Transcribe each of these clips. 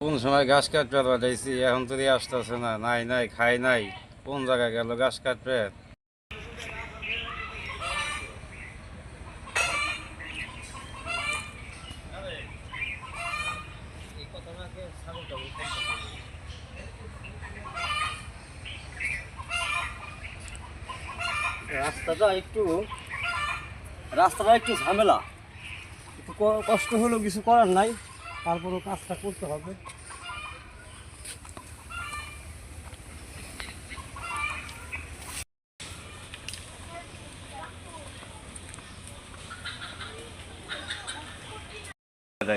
কোন সময় ঘাস কাটতে পাঠাইছি এখন তো আসতেছে না, নাই নাই, খাই নাই। কোন জায়গায় গেল ঘাস কাটবে? রাস্তাটা একটু রাস্তাটা একটু ঝামেলা। একটু কষ্ট হলেও কিছু করার নাই। তারপরও কাজটা করতে হবে।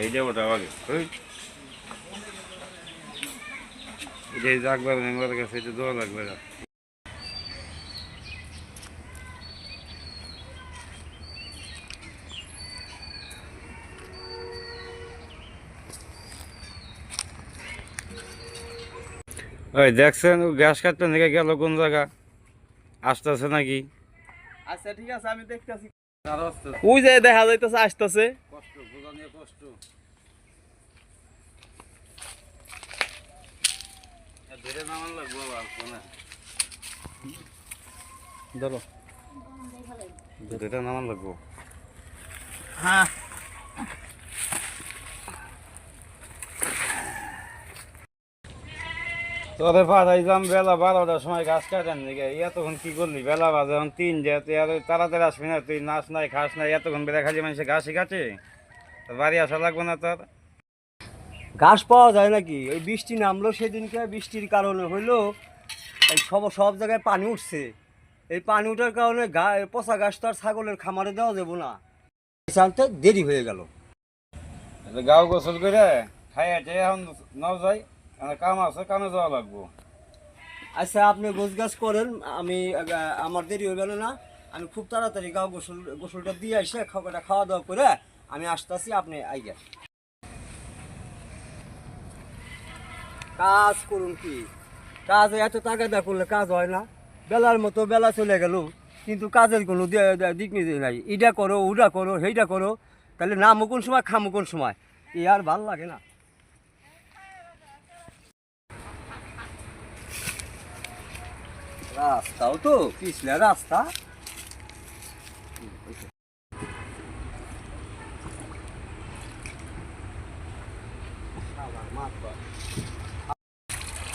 এটা ওটা আগে এটা কাছে এটা দেওয়া লাগবে না। ওই দেখছেন ও গ্যাস কাটতে থেকে গেল কোন জায়গা? আসতেছে নাকি? আচ্ছা ঠিক আছে আমি দেখতেছি। ওই যে দেখা যাইতেছে আসতেছে। কষ্ট বোঝা নিয়ে কষ্ট। ধরে নামান লাগবো আর কোনে? ধরো। ধরে নামান লাগবো। হ্যাঁ। তোরে পাঠাইলাম বেলা বারোটার সময় গাছ কাটেন দিকে। এতক্ষণ কি করলি? বেলা বাজে এখন তিন যে তুই আর তাড়াতাড়ি আসবি না তুই নাচ নাই খাস নাই এতক্ষণ বেলা খালি মানুষের ঘাসই কাটে? তোর বাড়ি আসা লাগবে না তোর? ঘাস পাওয়া যায় নাকি? ওই বৃষ্টি নামলো সেদিনকে বৃষ্টির কারণে হইল এই সব সব জায়গায় পানি উঠছে। এই পানি ওঠার কারণে গা পচা ঘাস তো আর ছাগলের খামারে দেওয়া যাব না। আনতে দেরি হয়ে গেল। গাও গোসল করে খাই আছে এখন নাও যাই আমার আছে, কামে যাওয়া লাগবো। আচ্ছা আপনি গোছ গাছ করেন, আমি আমার দেরি হয়ে গেল না। আমি খুব তাড়াতাড়ি গাও গোসল, গোসলটা দিয়ে এসে খাবারটা খাওয়া দাওয়া করে আমি আসতেছি, আপনি আইগা কাজ করুন কি? কাজ এত তাগাদা করলে কাজ হয় না। বেলার মতো বেলা চলে গেল, কিন্তু কাজের কোনো দিক নির্দেশ নাই। ইটা করো ওটা করো সেইটা করো, তাহলে নামো কোন সময়, খামো কোন সময়? এ আর ভালো লাগে না। রাস্তাও তো পিছলে রাস্তা।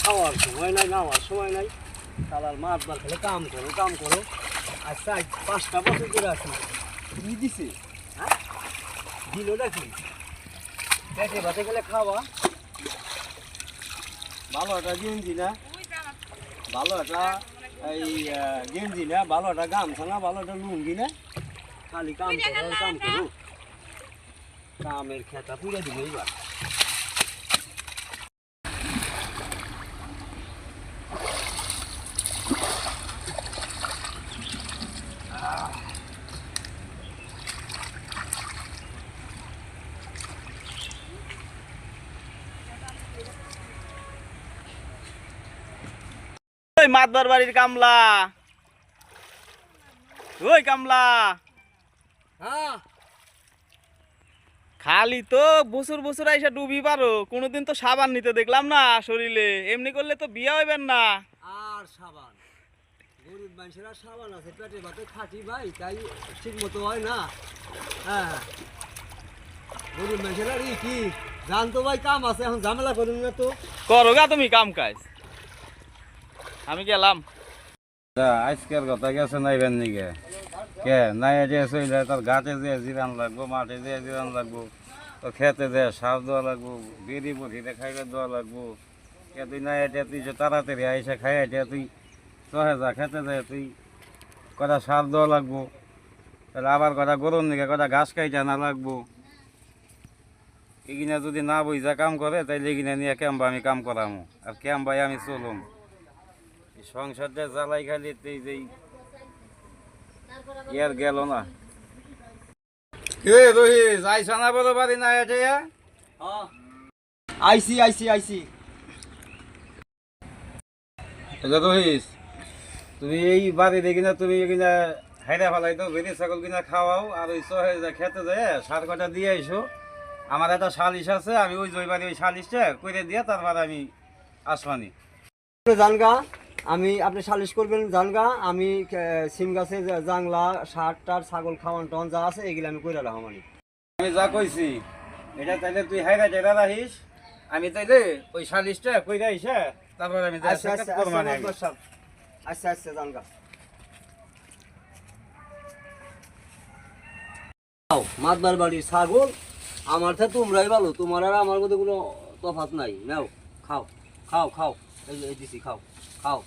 খাওয়ার সময় নাই নামার সময় নাই। সালার মাতবার খেলে কাম করো কাম করো। আচ্ছা আজ পাঁচটা বছর করে আছি কি দিছে? হ্যাঁ? দিল নাকি? পেটে ভাতে গেলে খাওয়া। ভালো একটা গেঞ্জি না? ভালো একটা এই গেঞ্জি না ভালো একটা গামছা না ভালো একটা লুঙ্গি না খালি কাম করো কাম করো। কামের খেতা পুড়ে দিল এবার ওই মাতবার বাড়ির কামলা। ওই কামলা। হ্যাঁ। খালি তো বছর বছর আইসা ডুবি পারো। কোনোদিন তো সাবান নিতে দেখলাম না শরীরে। এমনি করলে তো বিয়া হইবেন না। আর সাবান। গরিব মানুষেরা সাবান আছে পেটে ভাতে খাটি ভাই তাই ঠিক মতো হয় না। হ্যাঁ। গরিব মানুষেরা কি? জানতো ভাই কাম আছে এখন ঝামেলা করুন না তো। করো গা তুমি কাম কাজ। আমি গেলাম। আজকের কথা গেছে নাইবেন নিকে কে? নাই যে তার গাছে যে জিরান লাগবো, মাঠে যে জিরান লাগবো তো খেতে যে সার দেওয়া লাগবো বেরি বসিতে খাইলে দেওয়া লাগবো। কে তুই নাই এটা তুই তাড়াতাড়ি আইসা খাই এটা তুই চহে যা খেতে যায় তুই, কটা সার দেওয়া লাগবো। তাহলে আবার কটা গরুর নিকে কটা ঘাস খাইতে না লাগবো। এগিনা যদি না বুঝা কাম করে, তাইলে এগিনা নিয়ে ক্যাম্বা আমি কাম করামো। আর ক্যাম্বাই আমি চলুম। সংসারটা জ্বালাই খালি এই যে ইয়ার গেল না। বলো বাড়ি না আছে হ্যাঁ। আইসি আইসি আইসি তুমি এই বাড়ি দেখি না তুমি কিনা হাইরা ফেলাই তো বেরি ছাগল কিনা খাওয়াও আর ওই সহে খেতে যায় সার কটা দিয়ে আইসো। আমার একটা সালিশ আছে আমি ওই জয়বাড়ি ওই সালিশটা করে দিয়ে তারপর আমি আসমানি। জানগা আমি আপনি সালিশ করবেন জানগা আমি সিম গাছে জাংলা সার টার ছাগল খাওয়ান টন যা আছে এগুলো আমি কইরা রাখা মানে। আমি যা কইছি এটা তাইলে তুই হাইরা জেরা রাখিস আমি তাইলে ওই সালিশটা কইরা আইসা তারপর আমি আচ্ছা আচ্ছা করব আচ্ছা সাহেব। আচ্ছা আচ্ছা জানগা। মাতবার বাড়ির ছাগল আমার তো তোমরাই ভালো তোমার আর আমার মধ্যে কোনো তফাৎ নাই। নাও খাও খাও খাও এই দিছি খাও। খাও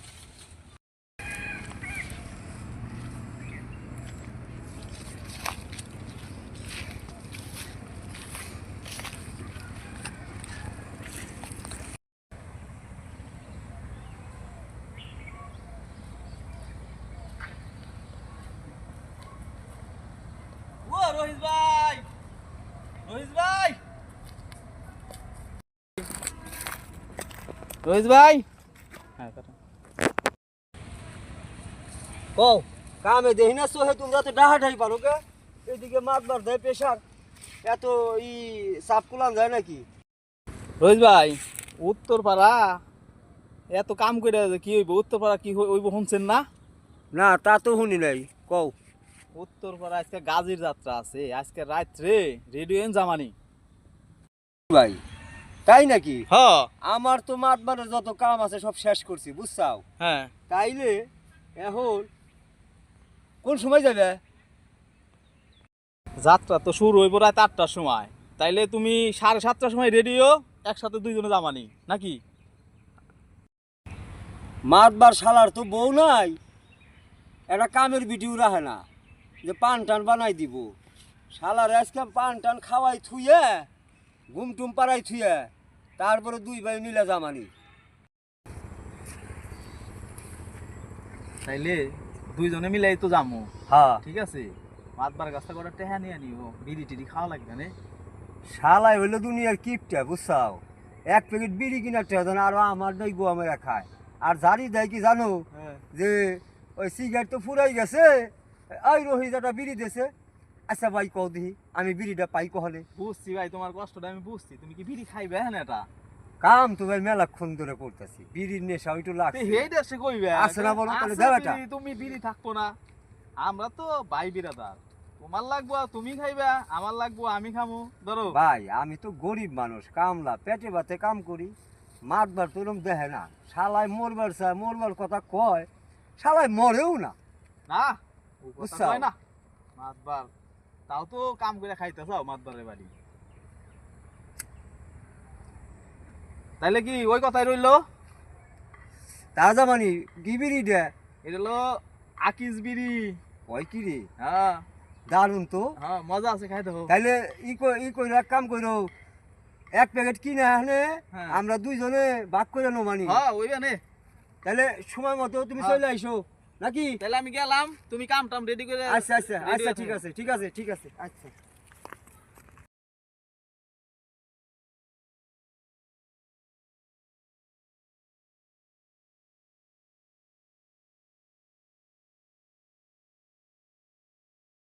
ও রহিস ভাই রহিস ভাই রহিস ভাই হ্যাঁ কাটা। কও কামে দেখি না সোহে তোমরা তো ডাহাটাই পারো কে? এদিকে মাতবার দেয় প্রেশার এত ই চাপ কুলান যায় নাকি? রহিস ভাই উত্তর পাড়া এত কাম করে কি হইব? উত্তর পাড়া কি হই- হইব শুনছেন না? না তা তো শুনি নাই কও। উত্তর পাড়া আজকে গাজির যাত্রা আছে আজকে রাত্রে রেডিও জামানি। ভাই তাই নাকি? হ আমার তো মাতবারের যত কাম আছে সব শেষ করছি বুঝছাও? হ্যাঁ। তাইলে এখন কোন সময় যাবে? যাত্রা তো শুরু হইব রাত আটটার সময়। তাইলে তুমি সাড়ে সাতটার সময় রেডিও একসাথে দুইজনে জামানি নাকি? মাতবার শালার তো বউ নাই। একটা কামের ভিডিও রাখে না যে পান টান বানাই দিব। শালার আজকে পান টান খাওয়াই থুয়ে ঘুম টুম পাড়াই থুয়ে তারপরে দুই ভাই মিলে জামানি তাইলে দুইজনে মিলাই তো যামু। হ্যাঁ। ঠিক আছে? মাতবার গাছটা করে টেহা নিয়ে নিও বিড়ি টিড়ি খাওয়া লাগবে না শালাই হইল দুনিয়ার কিপটা বুঝছাও? এক প্যাকেট বিড়ি কিনার টেহা আরও আমার নাই গোয়া মেরা খায়। আর জানি দেয় কি জানো? যে ওই সিগারেট তো ফুরাই গেছে ওই রোহিজাটা বিড়ি দেছে। আচ্ছা ভাই কও দিহি আমি বিড়িটা পাই কহলে বুঝছি ভাই তোমার কষ্টটা আমি বুঝছি। তুমি কি বিড়ি খাইবে হ্যাঁ এটা? কাম তো ভাই মেলাক্ষণ ধরে করতেছি বিড়ির নেশা ওইটু লাগছে। হেই দেশে কইবে আছে না বলো, তাহলে। বিড়ি, তুমি বিড়ি থাকব না। আমরা তো ভাই বিরাদার। তোমার লাগবো তুমি খাইবা আমার লাগবো আমি খামু। ধরো। ভাই আমি তো গরিব মানুষ কামলা পেটে ভাতে কাম করি। মাতবার তো এরকম দেখে না। শালাই মরবার চায় মরবার কথা কয় শালাই মরেও না। না বুঝছ? না। মাতবার তাও তো কাম করে খাইতেছাও মাতবারের বাড়ি। তাইলে কি ওই কথাই রইল? তাজা মানি কি বিড়ি দে? এটা হলো আকিস বিড়ি। ওই কি রে? হ্যাঁ। দারুণ তো। হ্যাঁ মজা আছে খাইতে হোক তাইলে ই কই- ই কই এক কাম করো। এক প্যাকেট কিনে আনে হ্যাঁ। আমরা দুইজনে ভাগ করে নো মানি। হ্যাঁ ওই নে তাহলে সময় মতো তুমি হ্যাঁ। চলে আইসো। নাকি? তাহলে আমি গেলাম তুমি কাম টাম রেডি করে আচ্ছা আচ্ছা আচ্ছা ঠিক আছে ঠিক আছে ঠিক আছে আচ্ছা।